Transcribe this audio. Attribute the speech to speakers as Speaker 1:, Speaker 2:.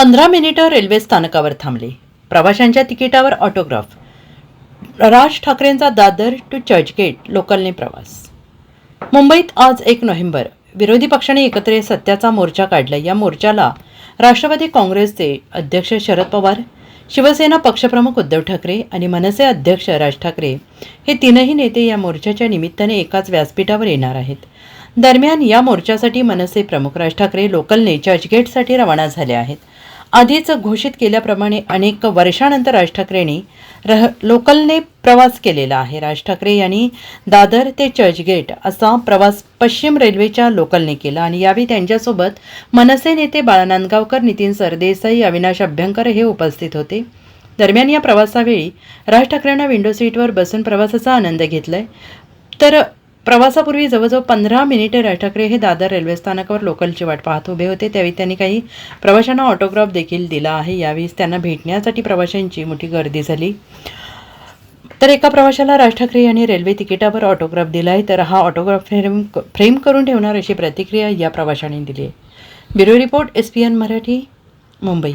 Speaker 1: पंधरा मिनिटं रेल्वे स्थानकावर थांबले. प्रवाशांच्या तिकिटावर ऑटोग्राफ. राज ठाकरेंचा दादर टू चर्चगेट लोकलने प्रवास. मुंबईत आज एक नोव्हेंबर. विरोधी पक्षाने एकत्र सत्याचा मोर्चा काढला. या मोर्चाला राष्ट्रवादी काँग्रेसचे अध्यक्ष शरद पवार शिवसेना पक्षप्रमुख उद्धव ठाकरे आणि मनसे अध्यक्ष राज ठाकरे हे तीनही नेते या मोर्चाच्या निमित्ताने एकाच व्यासपीठावर येणार आहेत. दरम्यान या मोर्चासाठी मनसे प्रमुख राज ठाकरे लोकलने चर्चगेटसाठी रवाना झाले आहेत. आधीच घोषित केल्याप्रमाणे अनेक वर्षानंतर राज ठाकरेंनी रह लोकलने प्रवास केलेला आहे. राज ठाकरे यांनी दादर ते चर्चगेट असा प्रवास पश्चिम रेल्वेच्या लोकलने केला आणि यावेळी त्यांच्यासोबत मनसे नेते बाळा नांदगावकर नितीन सरदेसाई अविनाश अभ्यंकर हे उपस्थित होते. दरम्यान या प्रवासावेळी राज ठाकरेंना विंडो सीटवर बसून प्रवासाचा आनंद घेतलाय. तर प्रवासापूर्वी जवळजवळ पंधरा मिनिटे राज ठाकरे हे दादर रेल्वे स्थानकावर लोकलची वाट पाहत उभे होते. त्यावेळी त्यांनी काही प्रवाशांना ऑटोग्राफ देखील दिला आहे. यावेळी त्यांना भेटण्यासाठी प्रवाशांची मोठी गर्दी झाली. तर एका प्रवाशाला राज ठाकरे यांनी रेल्वे तिकिटावर ऑटोग्राफ दिला आहे. तर हा ऑटोग्राफ फ्रेम फ्रेम करून ठेवणार अशी प्रतिक्रिया या प्रवाशाने दिली आहे. Bureau report S P N Marathi Mumbai.